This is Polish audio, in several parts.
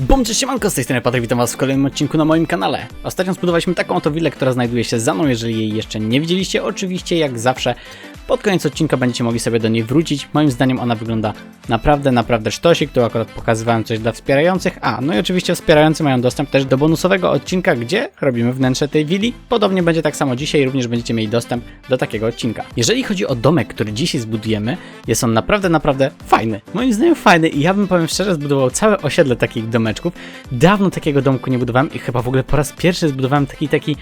Bum, cześć siemanko, z tej strony Patryk, witam was w kolejnym odcinku na moim kanale. Ostatnio zbudowaliśmy taką oto willę, która znajduje się za mną, jeżeli jej jeszcze nie widzieliście. Oczywiście, jak zawsze, pod koniec odcinka będziecie mogli sobie do niej wrócić. Moim zdaniem ona wygląda naprawdę, naprawdę sztosik. Tu akurat pokazywałem coś dla wspierających. A, no i oczywiście wspierający mają dostęp też do bonusowego odcinka, gdzie robimy wnętrze tej willi. Podobnie będzie tak samo dzisiaj, również będziecie mieli dostęp do takiego odcinka. Jeżeli chodzi o domek, który dzisiaj zbudujemy, jest on naprawdę, naprawdę fajny. Moim zdaniem fajny i ja bym, powiem szczerze, zbudował całe osiedle takich domeczków. Dawno takiego domku nie budowałem i chyba w ogóle po raz pierwszy zbudowałem taki, taki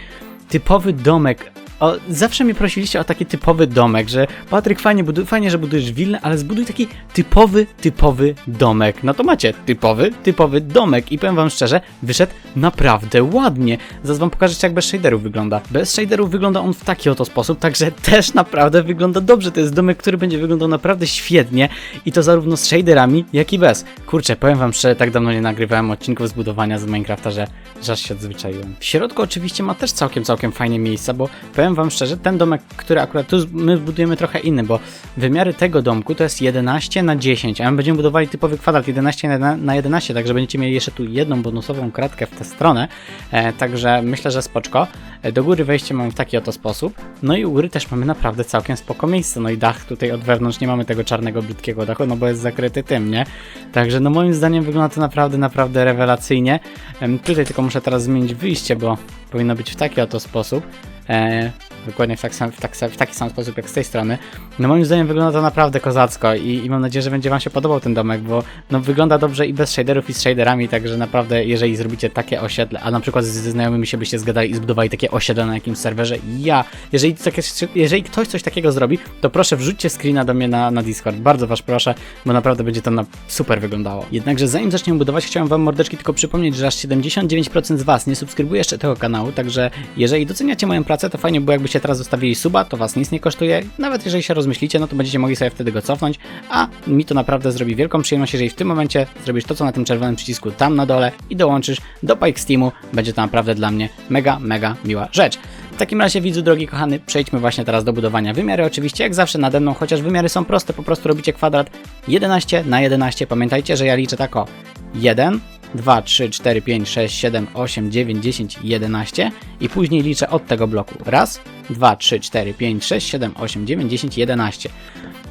typowy domek. O, zawsze mnie prosiliście o taki typowy domek, że Patryk, fajnie, buduj, fajnie, że budujesz willę, ale zbuduj taki typowy, typowy domek. No to macie typowy, typowy domek i powiem wam szczerze, wyszedł naprawdę ładnie. Zaraz wam pokażę, jak bez shaderów wygląda. Bez shaderów wygląda on w taki oto sposób, także też naprawdę wygląda dobrze. To jest domek, który będzie wyglądał naprawdę świetnie i to zarówno z shaderami, jak i bez. Kurczę, powiem wam szczerze, tak dawno nie nagrywałem odcinków zbudowania z Minecrafta, że, że aż się odzwyczaiłem. W środku oczywiście ma też całkiem, całkiem fajnie miejsca, bo powiem wam szczerze, ten domek, który akurat tu my budujemy trochę inny, bo wymiary tego domku to jest 11 na 10, a my będziemy budowali typowy kwadrat 11 na- na 11, także będziecie mieli jeszcze tu jedną bonusową kratkę w tę stronę, e, także myślę, że spoczko. E, Do góry wejście mamy w taki oto sposób, no i u góry też mamy naprawdę całkiem spoko miejsce, no i dach tutaj od wewnątrz nie mamy tego czarnego, brzydkiego dachu, no bo jest zakryty tym, nie? Także no moim zdaniem wygląda to naprawdę, naprawdę rewelacyjnie. Em, Tutaj tylko muszę teraz zmienić wyjście, bo powinno być w taki oto sposób. E, dokładnie w, tak sam, w, tak, w taki sam sposób jak z tej strony. No moim zdaniem wygląda to naprawdę kozacko i, i mam nadzieję, że będzie Wam się podobał ten domek, bo no, wygląda dobrze i bez shaderów i z shaderami, także naprawdę jeżeli zrobicie takie osiedle, a na przykład ze znajomymi się byście zgadali i zbudowali takie osiedle na jakimś serwerze, ja, jeżeli, takie, jeżeli ktoś coś takiego zrobi, to proszę wrzućcie screena do mnie na, na Discord, bardzo Was proszę, bo naprawdę będzie to na super wyglądało. Jednakże zanim zaczniemy budować, chciałem Wam mordeczki tylko przypomnieć, że aż 79% z Was nie subskrybuje jeszcze tego kanału, także jeżeli doceniacie moją pracę, to fajnie było jakbyście teraz zostawili suba, to Was nic nie kosztuje, nawet jeżeli się rozmyślicie, no to będziecie mogli sobie wtedy go cofnąć, a mi to naprawdę zrobi wielką przyjemność, jeżeli w tym momencie zrobisz to, co na tym czerwonym przycisku tam na dole i dołączysz do Pike Steamu, będzie to naprawdę dla mnie mega, mega miła rzecz. W takim razie, widzu drogi kochany, przejdźmy właśnie teraz do budowania. Wymiary oczywiście jak zawsze nade mną, chociaż wymiary są proste, po prostu robicie kwadrat 11 na 11. Pamiętajcie, że ja liczę tak o 1, 2, 3, 4, 5, 6, 7, 8, 9, 10, 11 i później liczę od tego bloku. Raz, 2, 3, 4, 5, 6, 7, 8, 9, 10, 11.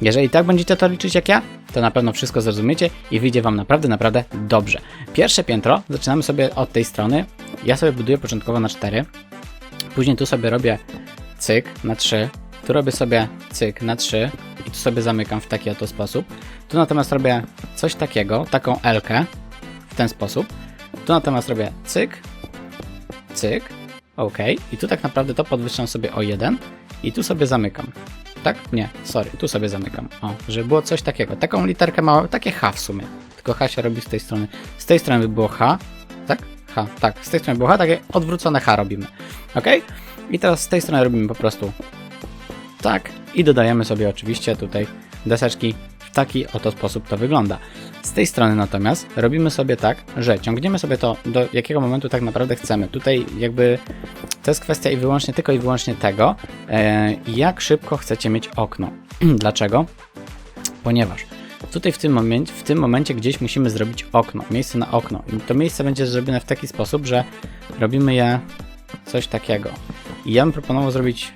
Jeżeli tak będziecie to liczyć jak ja, to na pewno wszystko zrozumiecie i wyjdzie Wam naprawdę, naprawdę dobrze. Pierwsze piętro zaczynamy sobie od tej strony. Ja sobie buduję początkowo na 4. Później tu sobie robię cyk na 3. Tu robię sobie cyk na 3 i tu sobie zamykam w taki oto sposób. Tu natomiast robię coś takiego, taką L-kę w ten sposób. Tu natomiast robię cyk, cyk, ok. I tu tak naprawdę to podwyższam sobie o 1 i tu sobie zamykam. Tak? Nie, sorry, tu sobie zamykam. O, żeby było coś takiego. Taką literkę małą, takie H w sumie. Tylko H się robi z tej strony. Z tej strony by było H, tak? H, tak, z tej strony było H, takie odwrócone H robimy. Ok? I teraz z tej strony robimy po prostu tak i dodajemy sobie oczywiście tutaj deseczki. Taki oto sposób to wygląda. Z tej strony natomiast robimy sobie tak, że ciągniemy sobie to do jakiego momentu tak naprawdę chcemy. Tutaj jakby to jest kwestia i wyłącznie tylko i wyłącznie tego, e, jak szybko chcecie mieć okno. Dlaczego? Ponieważ tutaj w tym, momencie, w tym momencie gdzieś musimy zrobić okno, miejsce na okno. I to miejsce będzie zrobione w taki sposób, że robimy je coś takiego. I ja bym proponował zrobić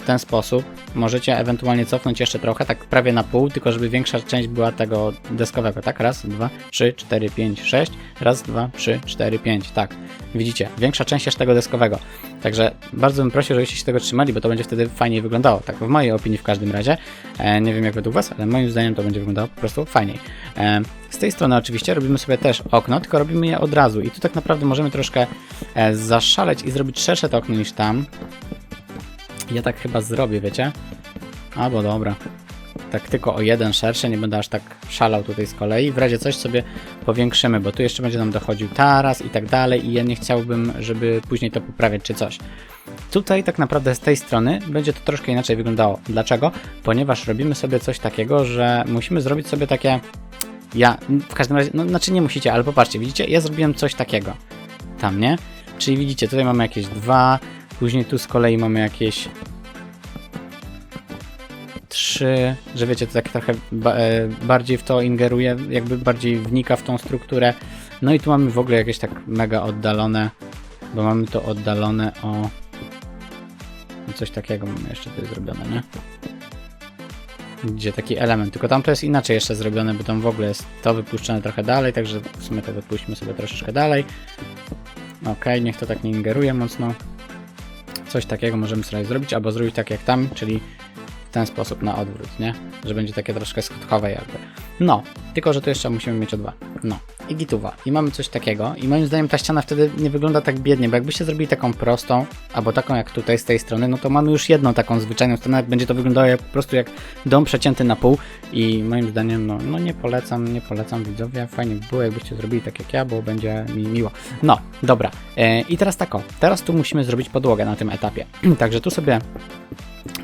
w ten sposób. Możecie ewentualnie cofnąć jeszcze trochę, tak prawie na pół, tylko żeby większa część była tego deskowego, tak? Raz, dwa, trzy, cztery, pięć, sześć. Raz, dwa, trzy, cztery, pięć, tak. Widzicie, większa część jest tego deskowego. Także bardzo bym prosił, żebyście się tego trzymali, bo to będzie wtedy fajniej wyglądało. Tak, w mojej opinii w każdym razie. E, nie wiem jak według Was, ale moim zdaniem to będzie wyglądało po prostu fajniej. E, z tej strony oczywiście robimy sobie też okno, tylko robimy je od razu. I tu tak naprawdę możemy troszkę e, zaszaleć i zrobić szersze to okno niż tam. Ja tak chyba zrobię, wiecie? Albo dobra. Tak tylko o jeden szersze, nie będę aż tak szalał tutaj z kolei. W razie coś sobie powiększymy, bo tu jeszcze będzie nam dochodził taras i tak dalej i ja nie chciałbym, żeby później to poprawiać czy coś. Tutaj tak naprawdę z tej strony będzie to troszkę inaczej wyglądało. Dlaczego? Ponieważ robimy sobie coś takiego, że musimy zrobić sobie takie... Ja, w każdym razie, no znaczy nie musicie, ale popatrzcie, widzicie? Ja zrobiłem coś takiego. Tam, nie? Czyli widzicie, tutaj mamy jakieś dwa, później tu z kolei mamy jakieś trzy, że wiecie, to tak trochę e, bardziej w to ingeruje, jakby bardziej wnika w tą strukturę. No i tu mamy w ogóle jakieś tak mega oddalone, bo mamy to oddalone o coś takiego mamy jeszcze tu zrobione, nie? Gdzie taki element, tylko tam to jest inaczej jeszcze zrobione, bo tam w ogóle jest to wypuszczone trochę dalej, także w sumie to wypuśćmy sobie troszeczkę dalej. Ok, niech to tak nie ingeruje mocno. Coś takiego możemy sobie zrobić, albo zrobić tak jak tam, czyli w ten sposób na odwrót, nie? Że będzie takie troszkę skutkowe jakby. No, tylko że tu jeszcze musimy mieć o dwa. No, i gituwa. I mamy coś takiego. I moim zdaniem ta ściana wtedy nie wygląda tak biednie, bo jakbyście zrobili taką prostą, albo taką jak tutaj z tej strony, no to mamy już jedną taką zwyczajną stronę, będzie to wyglądało jak, po prostu jak dom przecięty na pół i moim zdaniem, no, no nie polecam, nie polecam widzowie. Fajnie by było, jakbyście zrobili tak jak ja, bo będzie mi miło. No, dobra. E, I teraz tako. Teraz tu musimy zrobić podłogę na tym etapie. Także tu sobie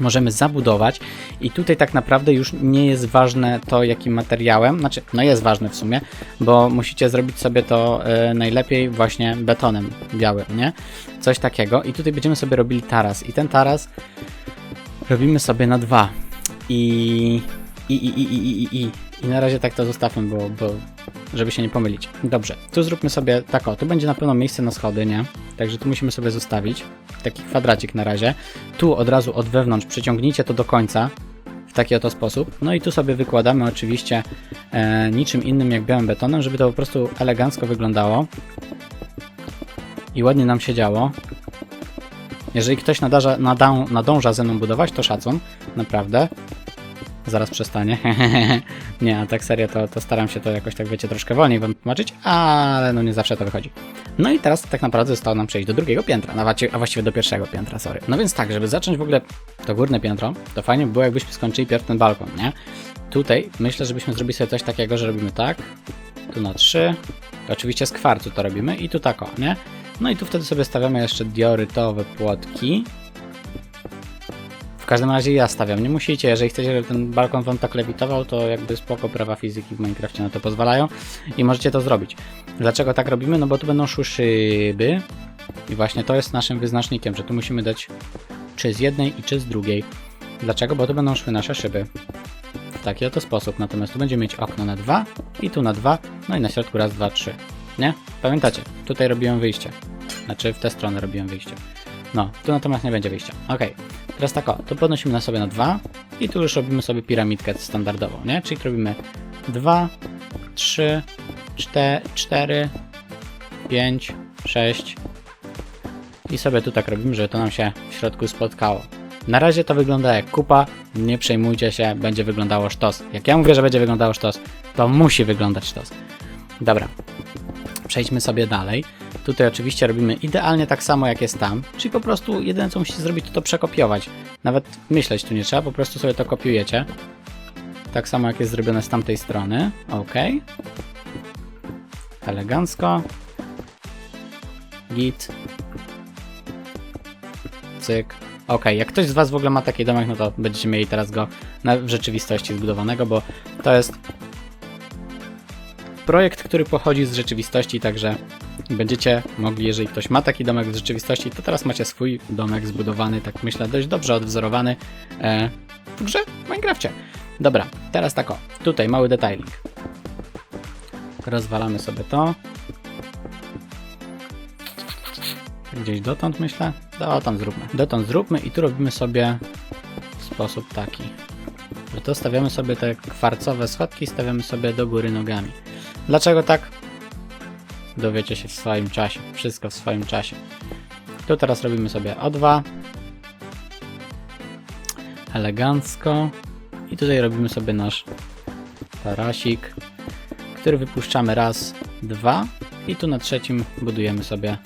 możemy zabudować i tutaj tak naprawdę już nie jest ważne to jakim materiałem, znaczy no jest ważne w sumie, bo musicie zrobić sobie to y, najlepiej właśnie betonem białym, nie? Coś takiego i tutaj będziemy sobie robili taras i ten taras robimy sobie na dwa i i i i i i i, i. i na razie tak to zostawmy, bo, bo żeby się nie pomylić. Dobrze, tu zróbmy sobie tak o, tu będzie na pewno miejsce na schody, nie? Także tu musimy sobie zostawić taki kwadracik na razie. Tu od razu od wewnątrz przyciągnijcie to do końca w taki oto sposób. No i tu sobie wykładamy oczywiście e, niczym innym jak białym betonem, żeby to po prostu elegancko wyglądało i ładnie nam się działo. Jeżeli ktoś nadarza, nadą, nadąża ze mną budować, to szacun, naprawdę. Zaraz przestanie. nie, a tak serio to, to staram się to jakoś tak, wiecie, troszkę wolniej wam tłumaczyć, ale no nie zawsze to wychodzi. No i teraz tak naprawdę zostało nam przejść do drugiego piętra, a właci- a właściwie do pierwszego piętra, sorry. No więc tak, żeby zacząć w ogóle to górne piętro, to fajnie by było jakbyśmy skończyli pierw ten balkon, nie? Tutaj myślę, żebyśmy zrobili sobie coś takiego, że robimy tak, tu na 3, oczywiście z kwarcu to robimy i tu tak o, nie? No i tu wtedy sobie stawiamy jeszcze diorytowe płotki, w każdym razie ja stawiam, nie musicie, jeżeli chcecie, żeby ten balkon wam tak lewitował, to jakby spoko prawa fizyki w Minecrafcie na to pozwalają i możecie to zrobić. Dlaczego tak robimy? No bo tu będą szły szyby i właśnie to jest naszym wyznacznikiem, że tu musimy dać czy z jednej i czy z drugiej. Dlaczego? Bo tu będą szły nasze szyby. W taki oto sposób. Natomiast tu będziemy mieć okno na dwa i tu na dwa, no i na środku raz, dwa, trzy. Nie? Pamiętacie? Tutaj robiłem wyjście. Znaczy w tę stronę robiłem wyjście. No, tu natomiast nie będzie wyjścia. Ok, teraz tak o, tu podnosimy na sobie na 2 i tu już robimy sobie piramidkę standardową, nie? Czyli robimy 2, 3, 4, 4 5, 6 i sobie tu tak robimy, żeby to nam się w środku spotkało. Na razie to wygląda jak kupa, nie przejmujcie się, będzie wyglądało sztos. Jak ja mówię, że będzie wyglądało sztos, to musi wyglądać sztos. Dobra, przejdźmy sobie dalej. Tutaj oczywiście robimy idealnie tak samo jak jest tam, czyli po prostu jedyne co musicie zrobić to to przekopiować. Nawet myśleć tu nie trzeba, po prostu sobie to kopiujecie. Tak samo jak jest zrobione z tamtej strony. Ok. Elegancko. Git. Cyk. Ok, jak ktoś z Was w ogóle ma taki domek, no to będziecie mieli teraz go w rzeczywistości zbudowanego, bo to jest projekt, który pochodzi z rzeczywistości, także będziecie mogli, jeżeli ktoś ma taki domek w rzeczywistości, to teraz macie swój domek zbudowany, tak myślę, dość dobrze odwzorowany e, w grze w Minecrafcie. Dobra, teraz tak o, tutaj mały detailing. Rozwalamy sobie to. Gdzieś dotąd myślę? Dotąd zróbmy. Dotąd zróbmy i tu robimy sobie w sposób taki. Że to stawiamy sobie te kwarcowe schodki, stawiamy sobie do góry nogami. Dlaczego tak? Dowiecie się w swoim czasie. Wszystko w swoim czasie. Tu teraz robimy sobie O2. Elegancko. I tutaj robimy sobie nasz tarasik, który wypuszczamy raz, dwa. I tu na trzecim budujemy sobie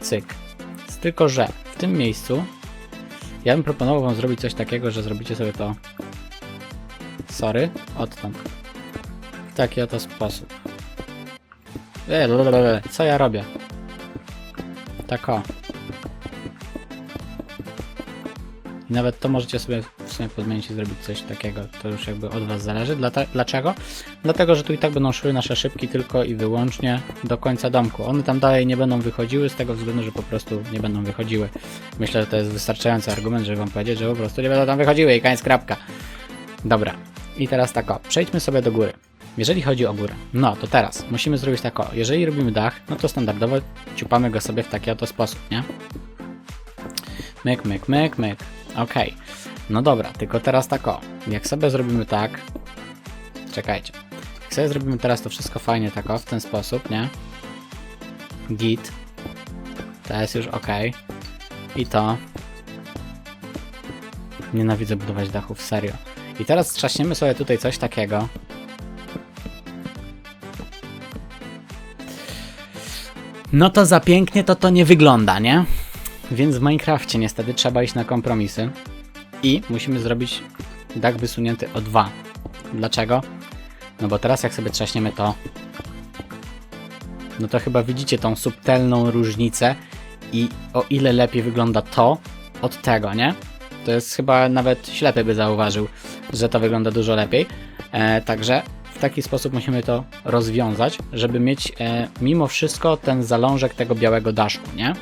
cyk. Tylko, że w tym miejscu ja bym proponował wam zrobić coś takiego, że zrobicie sobie to sorry, odtąd. W taki oto sposób. E, lelele, co ja robię? Tak o. I nawet to możecie sobie w sumie podmienić i zrobić coś takiego. To już jakby od Was zależy. Dlate- Dlaczego? Dlatego, że tu i tak będą szły nasze szybki tylko i wyłącznie do końca domku. One tam dalej nie będą wychodziły z tego względu, że po prostu nie będą wychodziły. Myślę, że to jest wystarczający argument, żeby Wam powiedzieć, że po prostu nie będą tam wychodziły i koniec krapka. Dobra. I teraz tak o, przejdźmy sobie do góry. Jeżeli chodzi o górę, no to teraz musimy zrobić tak o, jeżeli robimy dach, no to standardowo ciupamy go sobie w taki oto sposób, nie? Myk, myk, myk, myk. Okej. No dobra, tylko teraz tak o. Jak sobie zrobimy tak. Czekajcie. Jak sobie zrobimy teraz to wszystko fajnie tak o, w ten sposób, nie? Git. To jest już ok. I to. Nienawidzę budować dachów, serio. I teraz trzaśniemy sobie tutaj coś takiego. No to za pięknie to to nie wygląda, nie? Więc w Minecrafcie niestety trzeba iść na kompromisy. I musimy zrobić dach wysunięty o 2. Dlaczego? No bo teraz jak sobie trzaśniemy to, no to chyba widzicie tą subtelną różnicę i o ile lepiej wygląda to od tego, nie? To jest chyba nawet ślepy by zauważył, że to wygląda dużo lepiej. E, także w taki sposób musimy to rozwiązać, żeby mieć e, mimo wszystko ten zalążek tego białego daszku, nie?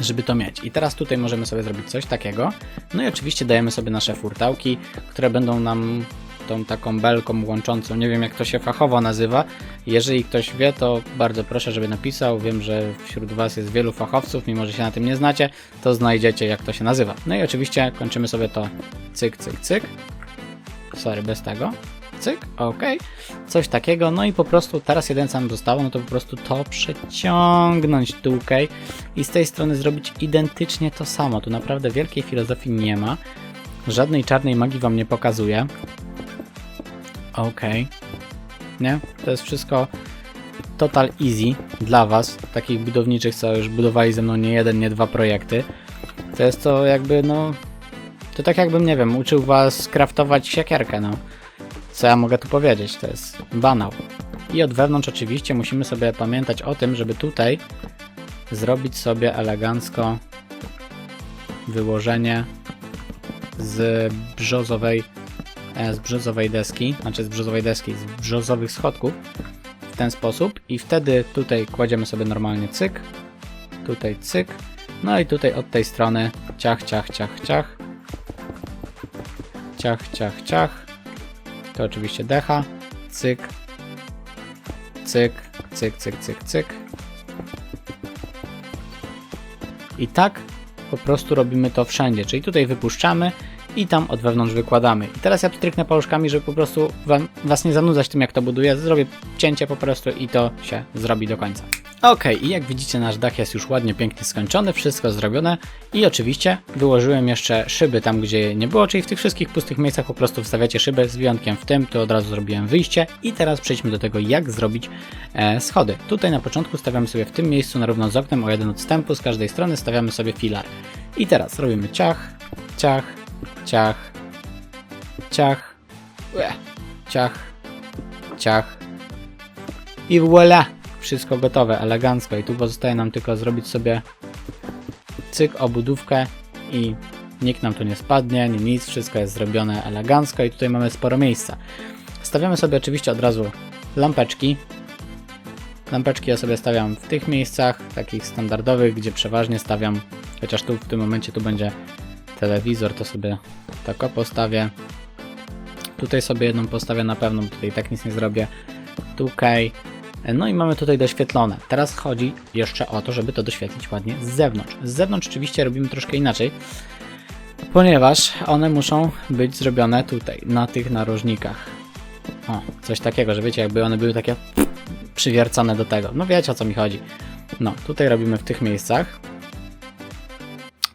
żeby to mieć. I teraz tutaj możemy sobie zrobić coś takiego. No i oczywiście dajemy sobie nasze furtałki, które będą nam tą taką belką łączącą. Nie wiem jak to się fachowo nazywa. Jeżeli ktoś wie, to bardzo proszę, żeby napisał. Wiem, że wśród Was jest wielu fachowców, mimo że się na tym nie znacie, to znajdziecie jak to się nazywa. No i oczywiście kończymy sobie to cyk, cyk, cyk. Sorry, bez tego. Cyk, ok. Coś takiego. No i po prostu teraz jeden sam zostało, no to po prostu to przeciągnąć ok. I z tej strony zrobić identycznie to samo. Tu naprawdę wielkiej filozofii nie ma. Żadnej czarnej magii Wam nie pokazuję. Okej. Nie? To jest wszystko total easy dla Was, takich budowniczych, co już budowali ze mną nie jeden, nie dwa projekty. To jest to jakby, no... To tak jakbym, nie wiem, uczył Was craftować siekierkę, no. Co ja mogę tu powiedzieć? To jest banał. I od wewnątrz oczywiście musimy sobie pamiętać o tym, żeby tutaj zrobić sobie elegancko wyłożenie z brzozowej e, z brzozowej deski, znaczy z brzozowej deski, z brzozowych schodków w ten sposób i wtedy tutaj kładziemy sobie normalnie cyk, tutaj cyk, no i tutaj od tej strony ciach, ciach, ciach, ciach, ciach, ciach, ciach, to oczywiście decha, cyk, cyk, cyk, cyk, cyk, cyk i tak po prostu robimy to wszędzie, czyli tutaj wypuszczamy i tam od wewnątrz wykładamy. I teraz ja tu tryknę paluszkami, żeby po prostu wam, was nie zanudzać tym, jak to buduję. Zrobię cięcie po prostu i to się zrobi do końca. Ok, i jak widzicie, nasz dach jest już ładnie, pięknie skończony, wszystko zrobione i oczywiście wyłożyłem jeszcze szyby tam, gdzie nie było, czyli w tych wszystkich pustych miejscach po prostu wstawiacie szyby, z wyjątkiem w tym, to od razu zrobiłem wyjście i teraz przejdźmy do tego, jak zrobić e, schody. Tutaj na początku stawiamy sobie w tym miejscu na równo z oknem o jeden odstępu, z każdej strony stawiamy sobie filar. I teraz robimy ciach, ciach, ciach, ciach, ue, ciach, ciach i voila! Wszystko gotowe, elegancko i tu pozostaje nam tylko zrobić sobie cyk, obudówkę i nikt nam tu nie spadnie, nie nic, wszystko jest zrobione elegancko i tutaj mamy sporo miejsca. Stawiamy sobie oczywiście od razu lampeczki. Lampeczki ja sobie stawiam w tych miejscach, takich standardowych, gdzie przeważnie stawiam, chociaż tu w tym momencie tu będzie telewizor, to sobie tak postawię. Tutaj sobie jedną postawię na pewno, tutaj tak nic nie zrobię. Tutaj. No i mamy tutaj doświetlone. Teraz chodzi jeszcze o to, żeby to doświetlić ładnie z zewnątrz. Z zewnątrz oczywiście robimy troszkę inaczej, ponieważ one muszą być zrobione tutaj, na tych narożnikach. O, coś takiego, że wiecie, jakby one były takie przywiercone do tego. No wiecie o co mi chodzi. No, tutaj robimy w tych miejscach.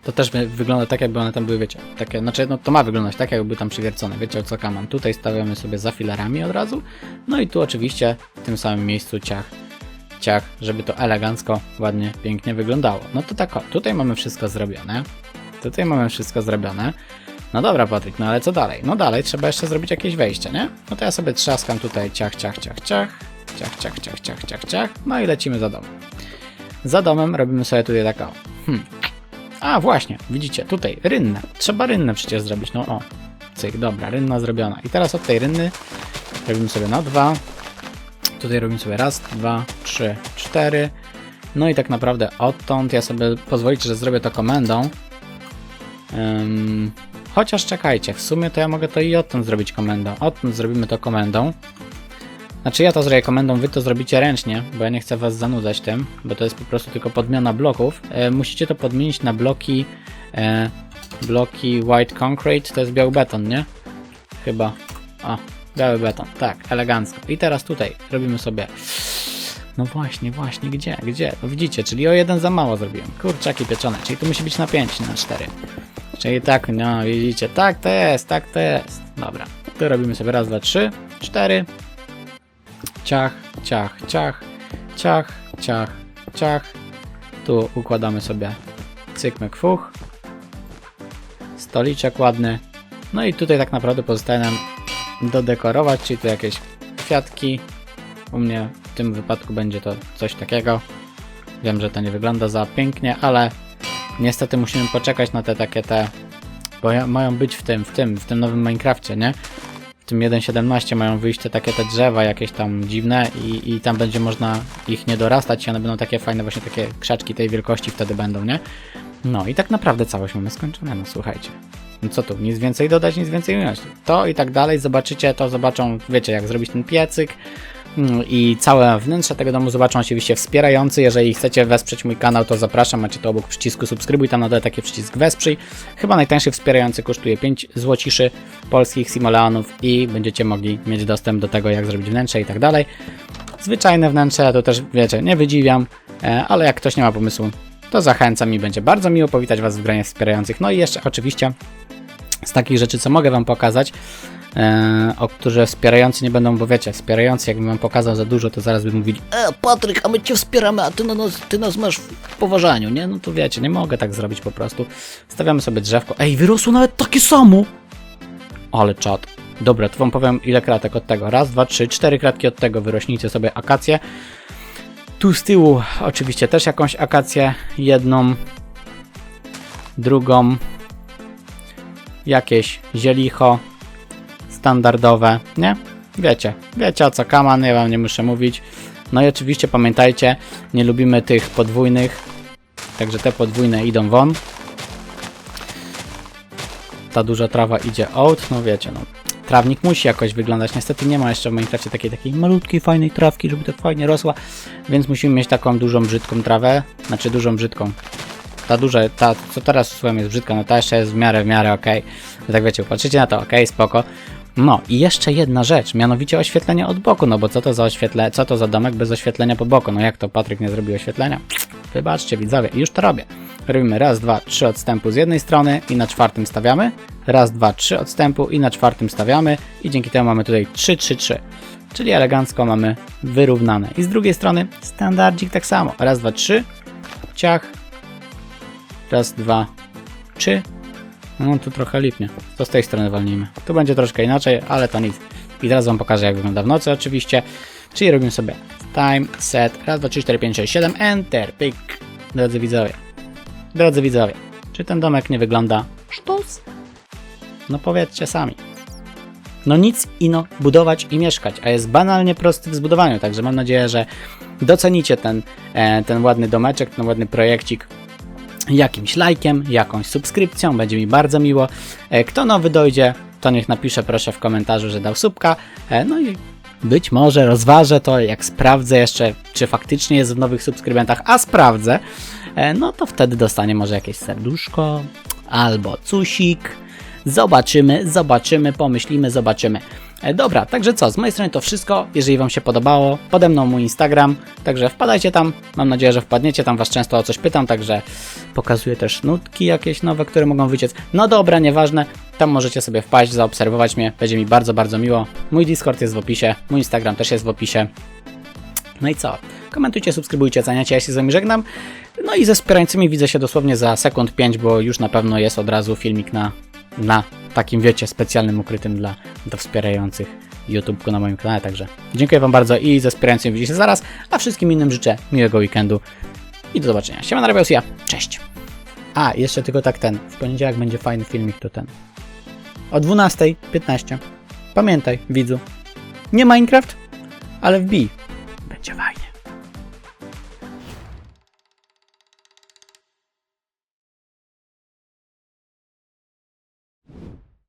To też wy- wygląda tak, jakby one tam były, wiecie, takie, znaczy, no to ma wyglądać tak, jakby tam przywiercone, wiecie o co kaman. Tutaj stawiamy sobie za filarami od razu, no i tu oczywiście w tym samym miejscu ciach, ciach, żeby to elegancko, ładnie, pięknie wyglądało. No to tak, o, tutaj mamy wszystko zrobione, tutaj mamy wszystko zrobione. No dobra, Patryk, no ale co dalej? No dalej trzeba jeszcze zrobić jakieś wejście, nie? No to ja sobie trzaskam tutaj ciach, ciach, ciach, ciach, ciach, ciach, ciach, ciach, ciach, ciach, no i lecimy za domem. Za domem robimy sobie tutaj tak o. Hmm. A właśnie, widzicie, tutaj rynnę. Trzeba rynnę przecież zrobić. No o, cyk, dobra, rynna zrobiona. I teraz od tej rynny robimy sobie na dwa. Tutaj robimy sobie raz, dwa, trzy, cztery. No i tak naprawdę odtąd ja sobie pozwolicie, że zrobię to komendą. Ym, chociaż czekajcie, w sumie to ja mogę to i odtąd zrobić komendą. Odtąd zrobimy to komendą. Znaczy ja to zrobię komendą, wy to zrobicie ręcznie, bo ja nie chcę was zanudzać tym, bo to jest po prostu tylko podmiana bloków. E, musicie to podmienić na bloki e, bloki white concrete, to jest biały beton, nie? Chyba. O, biały beton, tak, elegancko. I teraz tutaj robimy sobie no właśnie, właśnie, gdzie, gdzie? No widzicie, czyli o jeden za mało zrobiłem. Kurczaki pieczone, czyli tu musi być na 5, nie na 4. Czyli tak, no widzicie, tak to jest, tak to jest. Dobra, tu robimy sobie raz, dwa, trzy, cztery. Ciach, ciach, ciach, ciach, ciach, ciach. Tu układamy sobie cykmek fuch. Stoliczek ładny. No i tutaj tak naprawdę pozostaje nam dodekorować, czyli tu jakieś kwiatki. U mnie w tym wypadku będzie to coś takiego. Wiem, że to nie wygląda za pięknie, ale niestety musimy poczekać na te takie te, bo ja- mają być w tym, w tym, w tym nowym Minecrafcie, nie? Tym 1.17 mają wyjść te takie te drzewa jakieś tam dziwne i, i tam będzie można ich nie dorastać i one będą takie fajne, właśnie takie krzaczki tej wielkości wtedy będą, nie? No i tak naprawdę całość mamy skończone, no słuchajcie. No co tu, nic więcej dodać, nic więcej ująć. To i tak dalej, zobaczycie to, zobaczą, wiecie, jak zrobić ten piecyk, i całe wnętrze tego domu zobaczą oczywiście wspierający. Jeżeli chcecie wesprzeć mój kanał, to zapraszam, macie to obok przycisku subskrybuj, tam na dole taki przycisk wesprzyj. Chyba najtańszy wspierający kosztuje 5 złociszy polskich simoleonów i będziecie mogli mieć dostęp do tego, jak zrobić wnętrze i tak dalej. Zwyczajne wnętrze, to też wiecie, nie wydziwiam, e, ale jak ktoś nie ma pomysłu, to zachęcam i będzie bardzo miło powitać Was w gronie wspierających. No i jeszcze oczywiście z takich rzeczy, co mogę Wam pokazać, o które wspierający nie będą, bo wiecie, wspierający jakbym Wam pokazał za dużo, to zaraz by mówili E, Patryk, a my Cię wspieramy, a Ty, na nas, ty nas masz w poważaniu, nie? No to wiecie, nie mogę tak zrobić po prostu. Stawiamy sobie drzewko. Ej, wyrosło nawet takie samo! Ale czad. Dobra, to Wam powiem ile kratek od tego. Raz, dwa, trzy, cztery kratki od tego. Wyrośnijcie sobie akację. Tu z tyłu oczywiście też jakąś akację. Jedną, drugą, jakieś zielicho standardowe, nie? Wiecie, wiecie o co kaman, ja wam nie muszę mówić. No i oczywiście pamiętajcie, nie lubimy tych podwójnych, także te podwójne idą won. Ta duża trawa idzie out, no wiecie, no. Trawnik musi jakoś wyglądać. Niestety nie ma jeszcze w Minecrafcie takiej takiej malutkiej, fajnej trawki, żeby tak fajnie rosła, więc musimy mieć taką dużą, brzydką trawę, znaczy dużą, brzydką. Ta duża, ta co teraz słucham jest brzydka, no ta jeszcze jest w miarę, w miarę okej. Okay. Tak wiecie, patrzycie na to, okej, spoko. No i jeszcze jedna rzecz, mianowicie oświetlenie od boku, no bo co to za oświetlenie, co to za domek bez oświetlenia po boku? No jak to Patryk nie zrobił oświetlenia? Wybaczcie widzowie, już to robię. Robimy raz, dwa, trzy odstępu z jednej strony i na czwartym stawiamy. Raz, dwa, trzy odstępu i na czwartym stawiamy i dzięki temu mamy tutaj 3, 3, 3. Czyli elegancko mamy wyrównane. I z drugiej strony standardzik tak samo. Raz, dwa, trzy, ciach. Raz, dwa, trzy. No tu trochę lipnie. To z tej strony walnijmy. Tu będzie troszkę inaczej, ale to nic. I teraz wam pokażę jak wygląda w nocy oczywiście. Czyli robimy sobie time, set, raz, dwa, trzy, cztery, pięć, sześć, siedem, enter, pyk. Drodzy widzowie. Drodzy widzowie. Czy ten domek nie wygląda sztos? No powiedzcie sami. No nic ino budować i mieszkać, a jest banalnie prosty w zbudowaniu, także mam nadzieję, że docenicie ten, e, ten ładny domeczek, ten ładny projekcik jakimś lajkiem, jakąś subskrypcją, będzie mi bardzo miło. E, Kto nowy dojdzie, to niech napisze proszę w komentarzu, że dał subka. E, No i być może rozważę to, jak sprawdzę jeszcze, czy faktycznie jest w nowych subskrybentach, a sprawdzę, e, no to wtedy dostanie może jakieś serduszko albo cusik. Zobaczymy, zobaczymy, pomyślimy, zobaczymy. E, Dobra, także co, z mojej strony to wszystko. Jeżeli Wam się podobało, pode mną mój Instagram, także wpadajcie tam. Mam nadzieję, że wpadniecie, tam Was często o coś pytam, także pokazuję też nutki jakieś nowe, które mogą wyciec. No dobra, nieważne, tam możecie sobie wpaść, zaobserwować mnie, będzie mi bardzo, bardzo miło. Mój Discord jest w opisie, mój Instagram też jest w opisie. No i co? Komentujcie, subskrybujcie, oceniacie, ja się z Wami żegnam. No i ze wspierającymi widzę się dosłownie za sekund 5, bo już na pewno jest od razu filmik na, na takim, wiecie, specjalnym, ukrytym dla, dla wspierających YouTubeku na moim kanale, także dziękuję Wam bardzo i ze wspierającymi widzimy zaraz, a wszystkim innym życzę miłego weekendu i do zobaczenia. Siema, na ja. Cześć! A, jeszcze tylko tak ten, w poniedziałek będzie fajny filmik, to ten. O 12.15. Pamiętaj, widzu, nie Minecraft, ale wbij. Będzie fajnie.